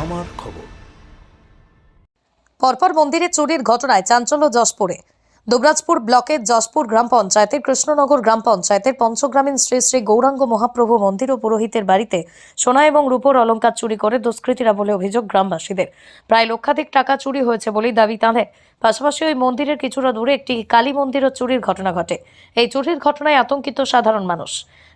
আমার খবর। পরপর মন্দিরে চুরির ঘটনায় চাঞ্চল্য যশপুরে। দুবরাজপুর ব্লকের যশপুর গ্রাম পঞ্চায়েতের কৃষ্ণনগর গ্রাম পঞ্চায়েতের পঞ্চগ্রামীণ শ্রী শ্রী গৌরাঙ্গ মহাপ্রভু মন্দির ও পুরোহিতের বাড়িতে সোনা এবং রূপোর অলঙ্কার চুরি করে দুষ্কৃতীরা বলে অভিযোগ গ্রামবাসীদের। প্রায় লক্ষাধিক টাকা চুরি হয়েছে বলেই দাবি তাঁদের। পাশাপাশি ওই মন্দিরের কিছুটা দূরে একটি কালী মন্দিরও চুরির ঘটনা ঘটে। এই চুরির ঘটনায় আতঙ্কিত সাধারণ মানুষ।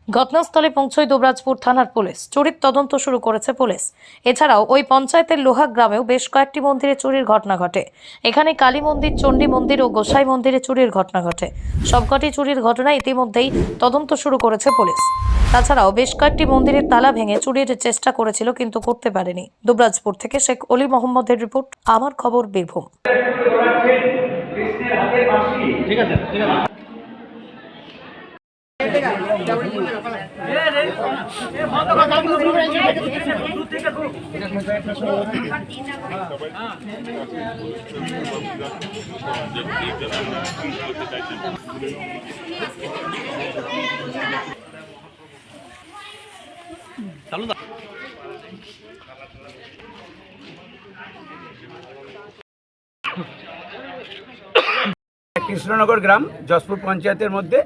ঘটনাস্থলে পৌঁছয় দুবরাজপুর থানার পুলিশ। চুরির তদন্ত শুরু করেছে পুলিশ। এছাড়াও ওই পঞ্চায়েতের লোহা গ্রামেও বেশ কয়েকটি মন্দিরে চুরির ঘটনা ঘটে। এখানে কালী মন্দির, চণ্ডী মন্দির ও গোসাই মন্দিরে চুরির ঘটনা ঘটে। সবকটি চুরির ঘটনা ইতিমধ্যেই তদন্ত শুরু করেছে পুলিশ। তাছাড়াও বেশ কয়েকটি মন্দিরের তালা ভেঙে চুরির চেষ্টা করেছিল কিন্তু করতে পারেনি। দুবরাজপুর থেকে শেখ অলি মোহাম্মদের রিপোর্ট, আমার খবর বীরভূম। যাবেন কৃষ্ণের হাতে বাঁশি। ঠিক আছে ঠিক আছে। চালু দা কৃষ্ণনগর গ্রাম, যশপুর পঞ্চায়েতের মধ্যে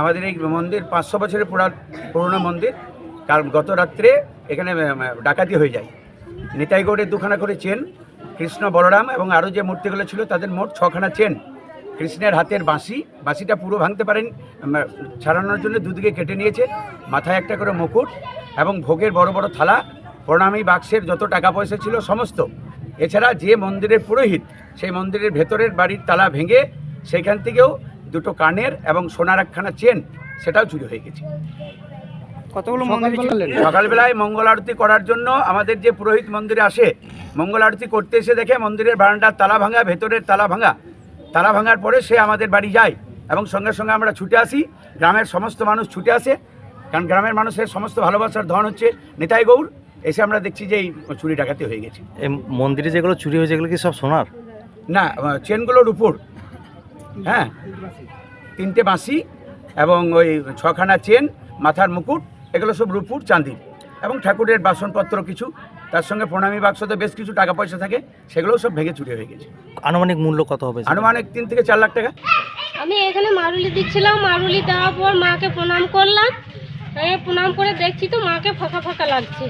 আমাদের এই মন্দির পাঁচশো বছরের পুরা, পুরনো মন্দির। কাল গত রাত্রে এখানে ডাকাতি হয়ে যায়। নিতাইগড়ের দুখানা করে চেন, কৃষ্ণ বলরাম এবং আরও যে মূর্তিগুলো ছিল, তাদের মোট ছখানা চেন। কৃষ্ণের হাতের বাঁশি, বাঁশিটা পুরো ভাঙতে পারেন ছাড়ানোর জন্য দুদিকে কেটে নিয়েছে, মাথায় একটা করে মুকুট এবং ভোগের বড় বড় থালা, প্রণামী বাক্সের যত টাকা পয়সা ছিল, সমস্ত এছাড়া যে মন্দিরের পুরোহিত সেই মন্দিরের ভেতরের বাড়ির তালা ভেঙে সেখান থেকেও দুটো কানের এবং সোনার একখানা চেন সেটাও চুরি হয়ে গেছে। কতগুলো সকালবেলায় মঙ্গল আরতি করার জন্য আমাদের যে পুরোহিত মন্দিরে আসে মঙ্গল আরতি করতে এসে দেখে মন্দিরের বারান্দার তালা ভাঙা ভেতরের তালা ভাঙা। তালা ভাঙার পরে সে আমাদের বাড়ি যায় এবং সঙ্গে সঙ্গে আমরা ছুটে আসি। গ্রামের সমস্ত মানুষ ছুটে আসে কারণ গ্রামের মানুষের সমস্ত ভালোবাসার ধন হচ্ছে নেতাই গৌর এসে আমরা দেখছি যে এই চুরি ডাকাতি হয়ে গেছে। এই মন্দিরে যেগুলো চুরি হয়েছে এগুলো কি সব সোনার? না চেনগুলোর উপর। হ্যাঁ তিনটে বাঁশি এবং ওই ছখানা চেন মাথার মুকুট এগুলো সব রূপুর চাঁদির। এবং ঠাকুরের বাসনপত্র কিছু তার সঙ্গে প্রণামী বাক্সতে বেশ কিছু টাকা পয়সা থাকে সেগুলোও সব ভেঙে চুরি হয়ে গেছে। আনুমানিক মূল্য কত হবে? আনুমানিক তিন থেকে চার লাখ টাকা। আমি এখানে মারুলি দিচ্ছিলাম মারুলি দেওয়ার পর মাকে প্রণাম করলাম। প্রণাম করে দেখছি তো মাকে ফাঁকা ফাঁকা লাগছে।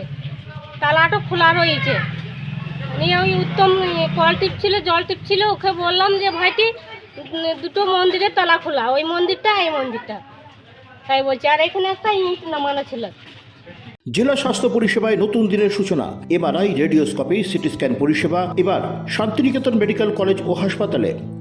তালাটা খোলা রয়েছে। নিয়ে ওই উত্তম কল টিপছিল, জল টিপছিল, ওকে বললাম যে, ভাইটি দুটো মন্দিরের তালা খোলা, ওই মন্দিরটা, এই মন্দিরটা। তাই বলছে, আর এখানে একটা ইট নামানো ছিল। জেলা স্বাস্থ্য পরিষেবায় নতুন দিনের সূচনা। এমআরআই, রেডিওস্কোপি সিটি স্ক্যান পরিষেবা, এবার শান্তিনিকেতন মেডিকেল কলেজ ও হাসপাতালে।